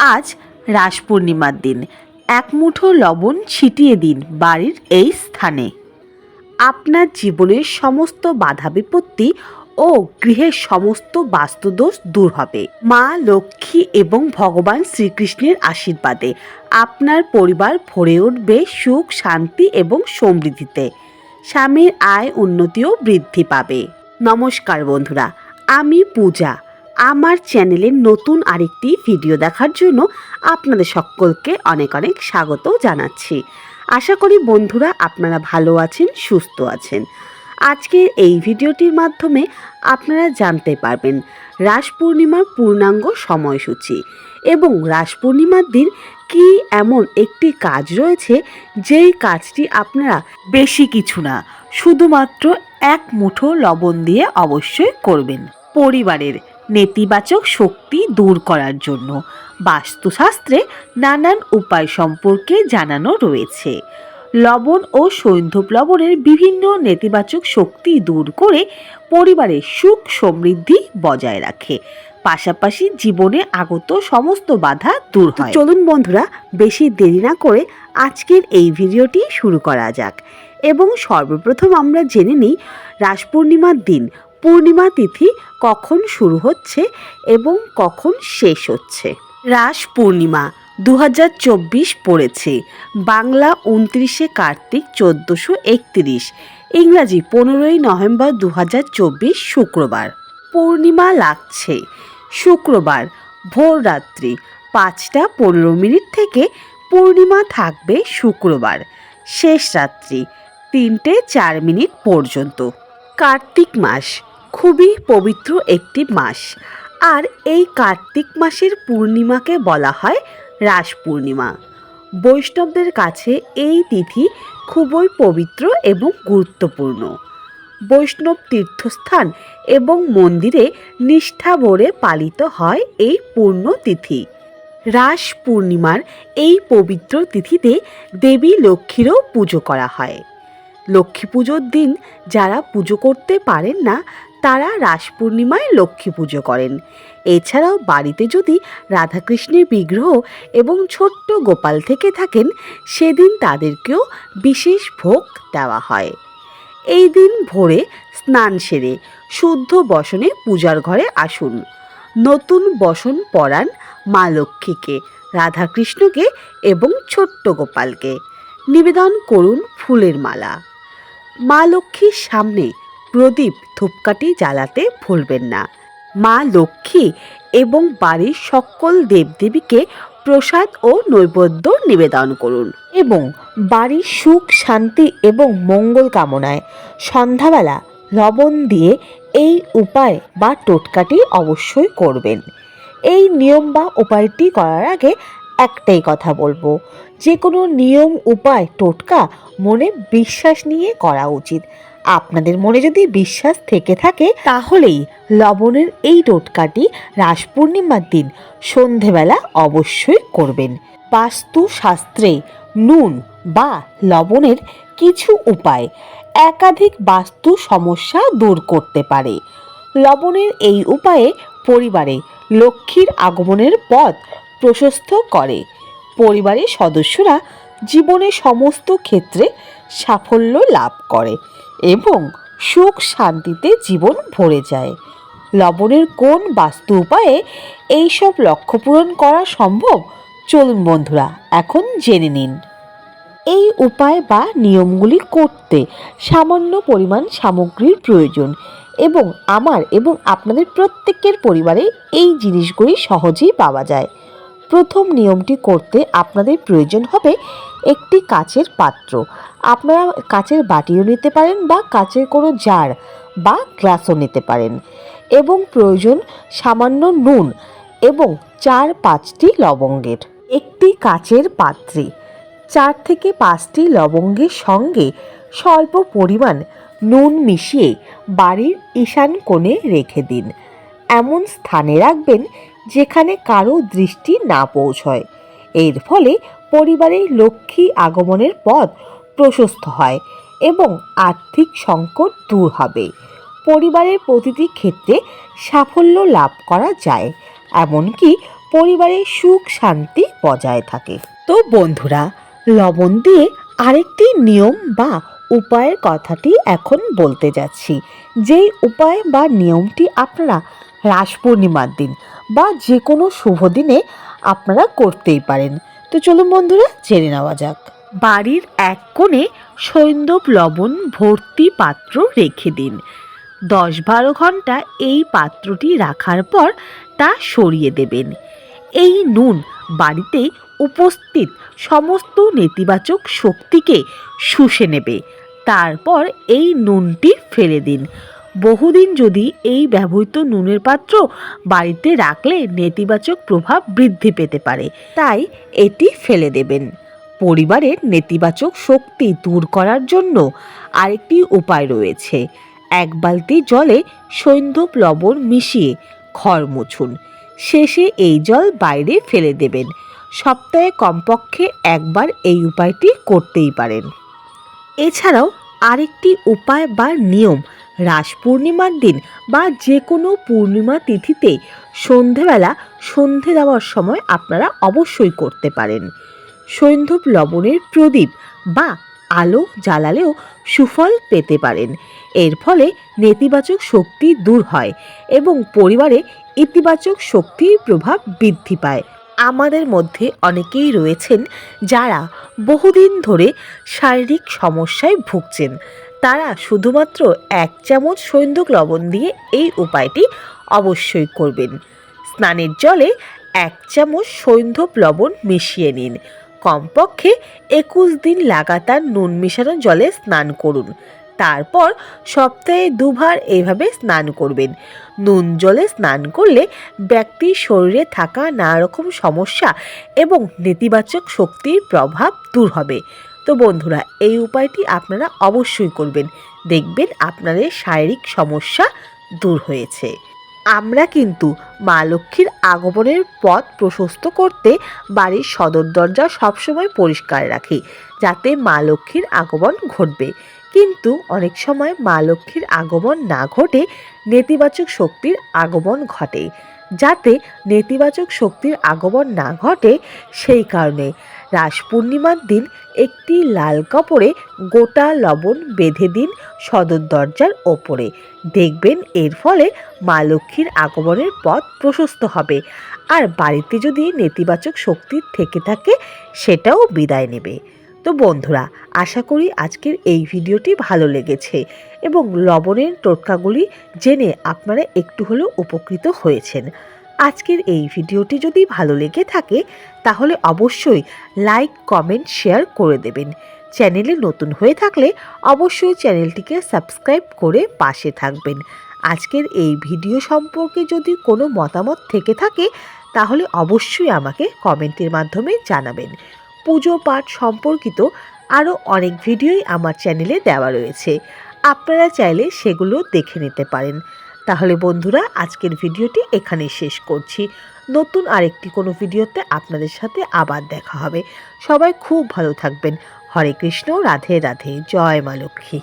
আজ রাস পূর্ণিমার দিন। এক মুঠো লবণ ছিটিয়ে দিন বাড়ির এই স্থানে। আপনার জীবনের সমস্ত বাধা বিপত্তি ও গৃহের সমস্ত বাস্তুদোষ দূর হবে। মা লক্ষ্মী এবং ভগবান শ্রীকৃষ্ণের আশীর্বাদে আপনার পরিবার ভরে উঠবে সুখ, শান্তি এবং সমৃদ্ধিতে। স্বামীর আয় উন্নতিও বৃদ্ধি পাবে। নমস্কার বন্ধুরা, আমি পূজা। আমার চ্যানেলের নতুন আরেকটি ভিডিও দেখার জন্য আপনাদের সকলকে অনেক অনেক স্বাগত জানাচ্ছি। আশা করি বন্ধুরা আপনারা ভালো আছেন, সুস্থ আছেন। আজকের এই ভিডিওটির মাধ্যমে আপনারা জানতে পারবেন রাস পূর্ণিমার পূর্ণাঙ্গ সময়সূচি এবং রাস পূর্ণিমার দিন কি এমন একটি কাজ রয়েছে যেই কাজটি আপনারা বেশি কিছু না, শুধুমাত্র এক মুঠো লবণ দিয়ে অবশ্যই করবেন। পরিবারের নেতিবাচক শক্তি দূর করার জন্য। বাস্তুশাস্ত্রে নানান উপায় সম্পর্কে জানানো রয়েছে। লবণ ও সৈন্ধব লবণের বিভিন্ন নেতিবাচক শক্তি দূর করে পরিবারের সুখ সমৃদ্ধি বজায় রাখে। পাশাপাশি জীবনে আগত সমস্ত বাধা দূর হয়। চলুন বন্ধুরা বেশি দেরি না করে আজকের এই ভিডিওটি শুরু করা যাক। এবং সর্বপ্রথম আমরা জেনে নিই রাস পূর্ণিমার দিন পূর্ণিমা তিথি কখন শুরু হচ্ছে এবং কখন শেষ হচ্ছে? রাস পূর্ণিমা দু হাজার চব্বিশ পড়েছে। বাংলা উনত্রিশে কার্তিক চোদ্দোশো একত্রিশ। ইংরাজি পনেরোই নভেম্বর দু হাজার চব্বিশ শুক্রবার। পূর্ণিমা লাগছে। শুক্রবার, ভোর রাত্রি, পাঁচটা পনেরো মিনিট থেকে পূর্ণিমা থাকবে শুক্রবার। শেষ রাত্রি, তিনটে চার মিনিট পর্যন্ত। কার্তিক মাস খুবই পবিত্র একটি মাস। আর এই কার্তিক মাসের পূর্ণিমাকে বলা হয় রাস পূর্ণিমা। বৈষ্ণবদের কাছে এই তিথি খুবই পবিত্র এবং গুরুত্বপূর্ণ। বৈষ্ণব তীর্থস্থান এবং মন্দিরে নিষ্ঠা ভরে পালিত হয় এই পূর্ণ তিথি। রাস পূর্ণিমার এই পবিত্র তিথিতে দেবী লক্ষ্মীরও পুজো করা হয়। লক্ষ্মী পুজোর দিন যারা পুজো করতে পারেন না তারা রাস পূর্ণিমায় লক্ষ্মী পুজো করেন। এছাড়াও বাড়িতে যদি রাধাকৃষ্ণের বিগ্রহ এবং ছোট্ট গোপাল থেকে থাকেন, সেদিন তাদেরকেও বিশেষ ভোগ দেওয়া হয়। এই দিন ভোরে স্নান সেরে শুদ্ধ বসনে পূজার ঘরে আসুন। নতুন বসন পরান মা লক্ষ্মীকে, রাধাকৃষ্ণকে এবং ছোট্ট গোপালকে। নিবেদন করুন ফুলের মালা। মা লক্ষ্মীর সামনে প্রদীপ ধূপকাঠি জ্বালাতে ভুলবেন না। মা লক্ষ্মী এবং বাড়ির সকল দেবদেবীকে প্রসাদ ও নৈবেদ্য নিবেদন করুন এবং বাড়ির সুখ, শান্তি এবং মঙ্গল কামনায় সন্ধ্যাবেলা লবণ দিয়ে এই উপায় বা টোটকাটি অবশ্যই করবেন। এই নিয়ম বা উপায়টি করার আগে একটাই কথা বলব, যে কোনো নিয়ম, উপায়, টোটকা মনে বিশ্বাস নিয়ে করা উচিত। আপনাদের মনে যদি বিশ্বাস থেকে থাকে, তাহলেই লবণের এই টোটকাটি রাস পূর্ণিমার দিন সন্ধেবেলা অবশ্যই করবেন। বাস্তু শাস্ত্রে নুন বা লবণের কিছু উপায় একাধিক বাস্তু সমস্যা দূর করতে পারে। লবণের এই উপায়ে পরিবারে লক্ষ্মীর আগমনের পথ প্রশস্ত করে। পরিবারের সদস্যরা জীবনে সমস্ত ক্ষেত্রে সাফল্য লাভ করে। এবং সুখ শান্তিতে জীবন ভরে যায়। লবণের কোন বাস্তু উপায়ে এইসব লক্ষ্য পূরণ করা সম্ভব? চলুন বন্ধুরা, এখন জেনে নিন। এই উপায় বা নিয়মগুলি করতে সামান্য পরিমাণ সামগ্রীর প্রয়োজন এবং আমার এবং আপনাদের প্রত্যেকের পরিবারে এই জিনিসগুলি সহজেই পাওয়া যায়। প্রথম নিয়মটি করতে আপনাদের প্রয়োজন হবে একটি কাচের পাত্র। আপনারা কাচের বাটিও নিতে পারেন বা কাচের কোনো জার বা গ্লাসও নিতে পারেন। এবং প্রয়োজন সামান্য নুন এবং চার পাঁচটি লবঙ্গের। একটি কাচের পাত্রে চার থেকে পাঁচটি লবঙ্গের সঙ্গে স্বল্প পরিমাণ নুন মিশিয়ে বাড়ির ঈশান কোণে রেখে দিন। এমন স্থানে রাখবেন যেখানে কারও দৃষ্টি না পৌঁছয়। এর ফলে পরিবারের লক্ষ্মী আগমনের পথ প্রশস্ত হয় এবং আর্থিক সংকট দূর হবে। পরিবারের প্রতিটি ক্ষেত্রে সাফল্য লাভ করা যায়, এমনকি পরিবারে সুখ শান্তি বজায় থাকে। তো বন্ধুরা, লবণ দিয়ে আরেকটি নিয়ম বা উপায়ের কথাটি এখন বলতে যাচ্ছি। যেই উপায় বা নিয়মটি আপনারা রাস পূর্ণিমার দিন বা যে কোনো শুভ দিনে আপনারা করতেই পারেন। তো চলুন বন্ধুরা, জেনে নেওয়া যাক। বাড়ির এক কোণে সৈন্দব লবণ ভর্তি পাত্র রেখে দিন। দশ বারো ঘণ্টা এই পাত্রটি রাখার পর তা সরিয়ে দেবেন। এই নুন বাড়িতে উপস্থিত সমস্ত নেতিবাচক শক্তিকে শুষে নেবে। তারপর এই নুনটি ফেলে দিন। বহুদিন যদি এই ব্যবহৃত নুনের পাত্র বাড়িতে রাখলে নেতিবাচক প্রভাব বৃদ্ধি পেতে পারে। তাই এটি ফেলে দেবেন। পরিবারের নেতিবাচক শক্তি দূর করার জন্য আরেকটি উপায় রয়েছে। এক বালতি জলে সৈন্ধব লবণ মিশিয়ে ঘর মুছুন। শেষে এই জল বাইরে ফেলে দেবেন। সপ্তাহে কমপক্ষে একবার এই উপায়টি করতেই পারেন। এছাড়াও আরেকটি উপায় বা নিয়ম রাস পূর্ণিমার দিন বা যে কোনো পূর্ণিমা তিথিতে সন্ধেবেলা সন্ধে দেওয়ার সময় আপনারা অবশ্যই করতে পারেন। সৈন্ধব লবণের প্রদীপ বা আলো জ্বালালেও সুফল পেতে পারেন। এর ফলে নেতিবাচক শক্তি দূর হয় এবং পরিবারে ইতিবাচক শক্তির প্রভাব বৃদ্ধি পায়। আমাদের মধ্যে অনেকেই রয়েছেন যারা বহুদিন ধরে শারীরিক সমস্যায় ভুগছেন। তারা শুধুমাত্র এক চামচ সৈন্ধক লবণ দিয়ে এই উপায়টি অবশ্যই করবেন। স্নানের জলে এক চামচ সৈন্ধব লবণ মিশিয়ে নিন। কমপক্ষে একুশ দিন লাগাতার নুন মেশানো জলে স্নান করুন। তারপর সপ্তাহে দুবার এইভাবে স্নান করবেন। নুন জলে স্নান করলে ব্যক্তির শরীরে থাকা নানা রকম সমস্যা এবং নেতিবাচক শক্তির প্রভাব দূর হবে। তো বন্ধুরা, এই উপায়টি আপনারা অবশ্যই করবেন। দেখবেন আপনাদের শারীরিক সমস্যা দূর হয়েছে। আমরা কিন্তু মা লক্ষ্মীর আগমনের পথ প্রশস্ত করতে বাড়ির সদর দরজা সবসময় পরিষ্কার রাখি, যাতে মা লক্ষ্মীর আগমন ঘটবে। কিন্তু অনেক সময় মা লক্ষ্মীর আগমন না ঘটে, নেতিবাচক শক্তির আগমন ঘটে। যাতে নেতিবাচক শক্তির আগমন না ঘটে, সেই কারণে রাস পূর্ণিমার দিন একটি লাল কাপড়ে গোটা লবণ বেঁধে দিন সদর দরজার ওপরে। দেখবেন এর ফলে মা লক্ষ্মীর আগমনের পথ প্রশস্ত হবে। আর বাড়িতে যদি নেতিবাচক শক্তি থেকে থাকে, সেটাও বিদায় নেবে। তো বন্ধুরা, আশা করি আজকের এই ভিডিওটি ভালো লেগেছে এবং লবণের টোটকাগুলি জেনে আপনারা একটু হলেও উপকৃত হয়েছেন। আজকের এই ভিডিওটি যদি ভালো লেগে থাকে, তাহলে অবশ্যই লাইক, কমেন্ট, শেয়ার করে দেবেন। চ্যানেলে নতুন হয়ে থাকলে অবশ্যই চ্যানেলটিকে সাবস্ক্রাইব করে পাশে থাকবেন। আজকের এই ভিডিও সম্পর্কে যদি কোনো মতামত থেকে থাকে, তাহলে অবশ্যই আমাকে কমেন্টের মাধ্যমে জানাবেন। পুজো পাঠ সম্পর্কিত আরও অনেক ভিডিওই আমার চ্যানেলে দেওয়া রয়েছে। আপনারা চাইলে সেগুলো দেখে নিতে পারেন। তাহলে বন্ধুরা, আজকের ভিডিওটি এখানে শেষ করছি। নতুন আরেকটি কোনো ভিডিওতে আপনাদের সাথে আবার দেখা হবে। সবাই খুব ভালো থাকবেন। হরে কৃষ্ণ, রাধে রাধে, জয় মা লক্ষ্মী।